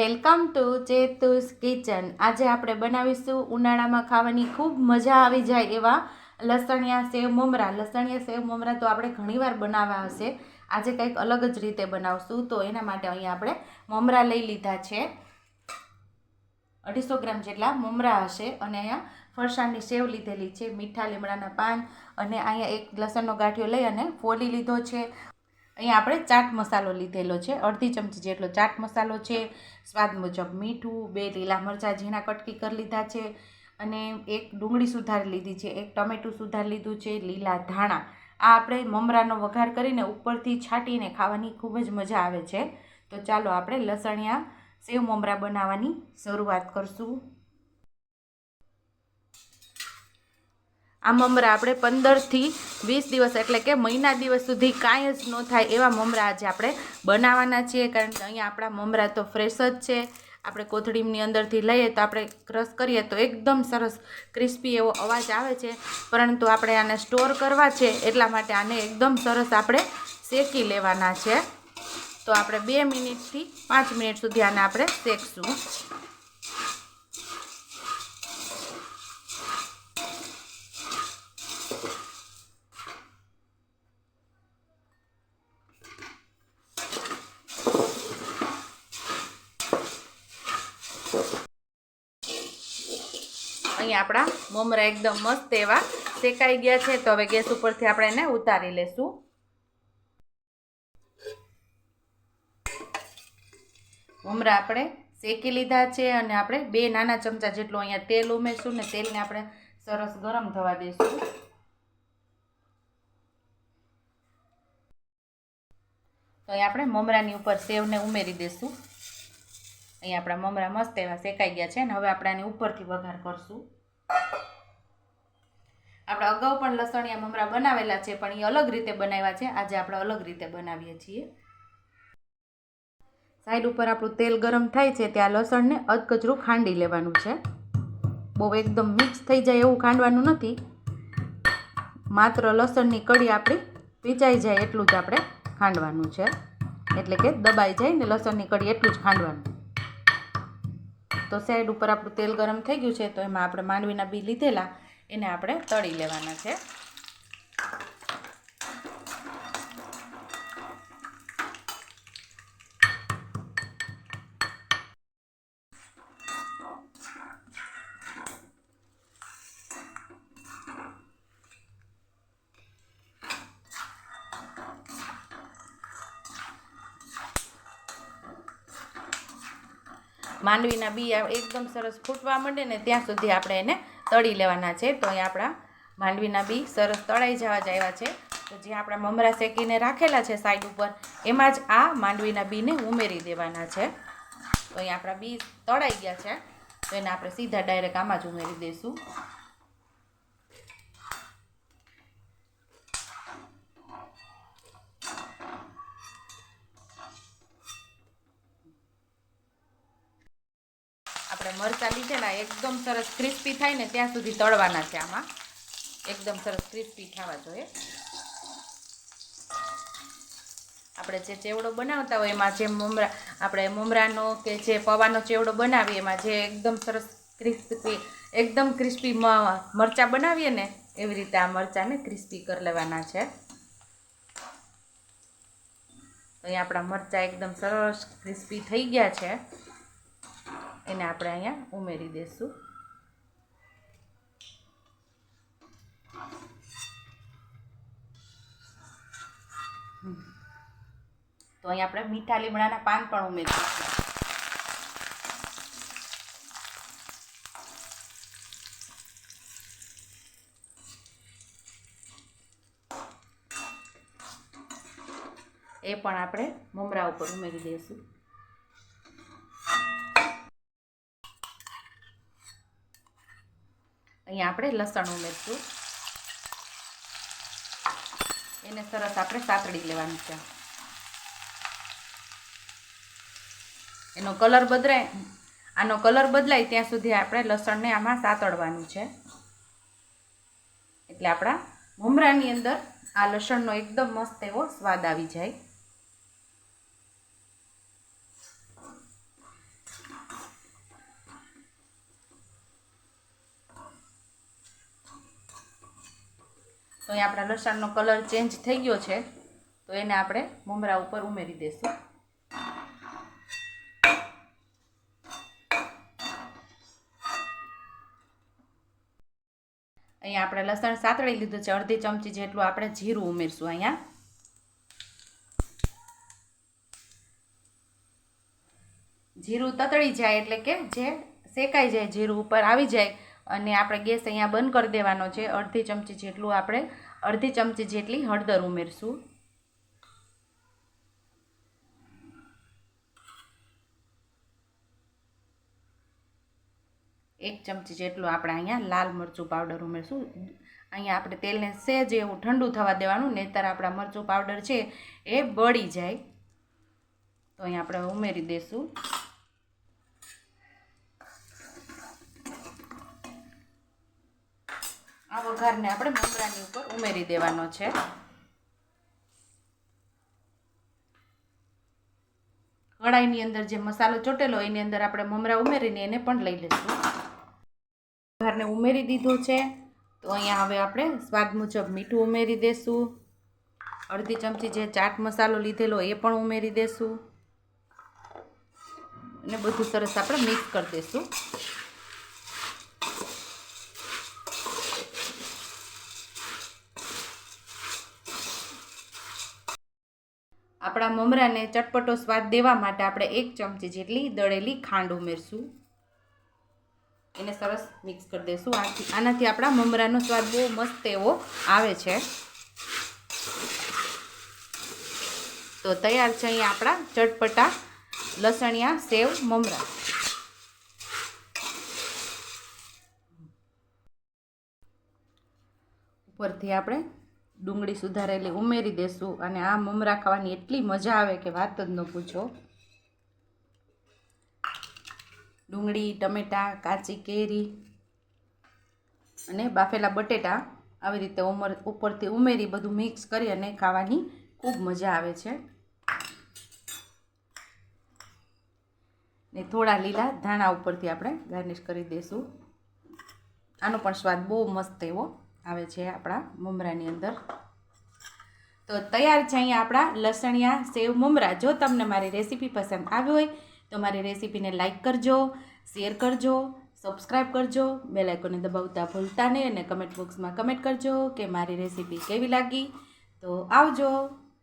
Welcome to ચેતુસ kitchen. આજે આપણે બનાવીશું ઉનાળામાં ખાવાની ખૂબ મજા આવી જાય એવા લસણિયા સેવ મમરા. લસણિયા સેવ મમરા તો આપણે ઘણીવાર બનાવવા હશે. આજે કંઈક અલગ જ રીતે બનાવશું, તો એના માટે અહીંયા આપણે મમરા લઈ લીધા છે. અઢીસો ગ્રામ જેટલા મમરા હશે અને અહીંયા ફરસાણની સેવ લીધેલી છે, મીઠા લીમડાના પાન અને અહીંયા એક લસણનો ગાંઠિયો લઈ અને ફોલી લીધો છે. અહીંયા આપણે ચાટ મસાલો લીધેલો છે. અડધી ચમચી જેટલો ચાટ મસાલો છે. સ્વાદ મુજબ મીઠું, બે લીલા મરચાં ઝીણા કટકી કરી લીધા છે અને એક ડુંગળી સુધારી લીધી છે, એક ટમેટું સુધારી લીધું છે, લીલા ધાણા. આ આપણે મમરાનો વઘાર કરીને ઉપરથી છાંટીને ખાવાની ખૂબ જ મજા આવે છે. તો ચાલો આપણે લસણિયા સેવ મમરા બનાવવાની શરૂઆત કરશું. આ મમરા આપણે પંદરથી વીસ દિવસ એટલે કે મહિના દિવસ સુધી કાંઈ જ ન થાય એવા મમરા આજે આપણે બનાવવાના છીએ. કારણ કે અહીંયા આપણા મમરા તો ફ્રેશ જ છે. આપણે કોથળીની અંદરથી લઈએ તો આપણે ક્રશ કરીએ તો એકદમ સરસ ક્રિસ્પી એવો અવાજ આવે છે. પરંતુ આપણે આને સ્ટોર કરવા છે એટલા માટે આને એકદમ સરસ આપણે શેકી લેવાના છે. તો આપણે બે મિનિટથી પાંચ મિનિટ સુધી આને આપણે શેકશું. અહીંયા આપણા મમરા એકદમ મસ્ત એવા શેકાઈ ગયા છે. તો હવે ગેસ ઉપરથી આપણે એને ઉતારી લેશું. મમરા આપણે શેકી લીધા છે અને આપણે બે નાના ચમચા જેટલું અહીંયા તેલ ઉમેરશું ને તેલને આપણે સરસ ગરમ થવા દઈશું તો અહીંયા આપણે મમરાની ઉપર સેવને ઉમેરી દઈશું અહીંયા આપણા મમરા મસ્ત એવા શેકાઈ ગયા છે ને હવે આપણે આની ઉપરથી વઘાર કરશું. આપણે અગાઉ પણ લસણિયા મમરા બનાવેલા છે, પણ એ અલગ રીતે બનાવ્યા છે. આજે આપણે અલગ રીતે બનાવીએ છીએ. સાઈડ ઉપર આપણું તેલ ગરમ થાય છે, ત્યાં લસણને અધકચરું ખાંડી લેવાનું છે. બહુ એકદમ મિક્સ થઈ જાય એવું ખાંડવાનું નથી. માત્ર લસણની કડી આપણી પીચાઈ જાય એટલું જ આપણે ખાંડવાનું છે. એટલે કે દબાઈ જાય ને લસણની કડી એટલું જ ખાંડવાનું. તો સાઈડ ઉપર આપણું તેલ ગરમ થઈ ગયું છે, તો એમાં આપણે માંડવીના બી લીધેલા, એને આપણે તળી લેવાના છે. માંડવીના બી એકદમ સરસ ફૂટવા માંડે ને ત્યાં સુધી આપણે એને તળી લેવાના છે. તો અહીં આપણા માંડવીના બી સરસ તળાઈ જવા આવ્યા છે. તો જે આપણા મમરા શેકીને રાખેલા છે સાઈડ ઉપર, એમાં જ આ માંડવીના બીને ઉમેરી દેવાના છે. તો અહીં આપણા બી તળાઈ ગયા છે. તો એને આપણે સીધા ડાયરેક્ટ આમાં જ ઉમેરી દઈશું આપણે મરચાં લીધેલા, એકદમ સરસ ક્રિસ્પી થાય ને ત્યાં સુધી તળવાના છે આમાં. એકદમ સરસ ક્રિસ્પી થવા જોઈએ. આપણે જે ચેવડો બનાવતા હોય એમાં જે મમરા, આપણે મમરાનો કે જે પવાનો ચેવડો બનાવીએ, એમાં જે એકદમ સરસ ક્રિસ્પી એકદમ ક્રિસ્પી મરચાં બનાવીએ ને, એવી રીતે આ મરચાંને ક્રિસ્પી કરી લેવાના છે. તો અહીં આપણા મરચાં એકદમ સરસ ક્રિસ્પી થઈ ગયા છે. એને આપણે અહીંયા ઉમેરી દઈશું તો અહીંયા આપણે મીઠા લીમડાના પાન પણ ઉમેરી દઈશું એ પણ આપણે મમરા ઉપર ઉમેરી દઈશું અહીંયા આપણે લસણ ઉમેરશું. એને સરસ આપણે સાતડી લેવાનું છે. એનો કલર બદલાય, આનો કલર બદલાય ત્યાં સુધી આપણે લસણને આમાં સાતળવાનું છે. એટલે આપણા મમરાની અંદર આ લસણનો એકદમ મસ્ત એવો સ્વાદ આવી જાય. તો અહીં આપણા લસણનો કલર ચેન્જ થઈ ગયો છે. તો એને આપણે મમરા ઉપર ઉમેરી દઈશું. અહીંયા આપણે લસણ સાતળી લીધું છે. અડધી ચમચી જેટલું આપણે જીરું ઉમેરશું અહીંયા. જીરું તતળી જાય એટલે કે જે શેકાઈ જાય, જીરું ઉપર આવી જાય અને આપણે ગેસ અહીંયા બંધ કરી દેવાનો છે. અડધી ચમચી જેટલું આપણે, અડધી ચમચી જેટલી હળદર ઉમેરશું. એક ચમચી જેટલું આપણે અહીંયા લાલ મરચું પાવડર ઉમેરશું. અહીંયા આપણે તેલને સહેજ એવું ઠંડુ થવા દેવાનું, નહીંતર આપણા મરચું પાવડર છે એ બળી જાય. તો અહીંયા આપણે ઉમેરી દઈશું આ વઘારને આપણે મમરાની ઉપર ઉમેરી દેવાનો છે. કઢાઈની અંદર જે મસાલો ચોટેલો એની અંદર આપણે મમરા ઉમેરીને એને પણ લઈ લઈશું. વઘારને ઉમેરી દીધો છે. તો અહીંયા હવે આપણે સ્વાદ મુજબ મીઠું ઉમેરી દઈશું અડધી ચમચી જે ચાટ મસાલો લીધેલો એ પણ ઉમેરી દેશું. અને બધું સરસ આપણે મિક્સ કરી દઈશું આપણા મમરાને ચટપટો સ્વાદ દેવા માટે આપણે એક ચમચી જેટલી દળેલી ખાંડ ઉમેરશું. એને સરસ મિક્સ કરી દઈશું આથી, આનાથી આપણા મમરાનો સ્વાદ બહુ મસ્ત એવો આવે છે. તો તૈયાર છે અહીંયા આપણા ચટપટા લસણિયા સેવ મમરા. ઉપરથી આપણે ડુંગળી સુધારેલી ઉમેરી દેશું અને આ મમરા ખાવાની એટલી મજા આવે કે વાત જ ન પૂછો. ડુંગળી, ટમેટાં, કાચી કેરી અને બાફેલા બટેટા આવી રીતે ઉમર ઉપરથી ઉમેરી બધું મિક્સ કરી અને ખાવાની ખૂબ મજા આવે છે. ને થોડા લીલા ધાણા ઉપરથી આપણે ગાર્નિશ કરી દઈશું આનો પણ સ્વાદ બહુ મસ્ત એવો. આવે છે આપણા મમરાની અંદર. તો તૈયાર છે અહીંયા આપણા લસણિયા સેવ મમરા. જો તમને મારી રેસીપી પસંદ આવી હોય, તો મારી રેસીપીને લાઇક કરજો, શેર કરજો સબસ્ક્રાઈબ કરજો, બેલ આઇકોને દબાવતા ભૂલતા નહીં અને કમેન્ટ બોક્સમાં કમેન્ટ કરજો કે મારી રેસીપી કેવી લાગી. તો આવજો.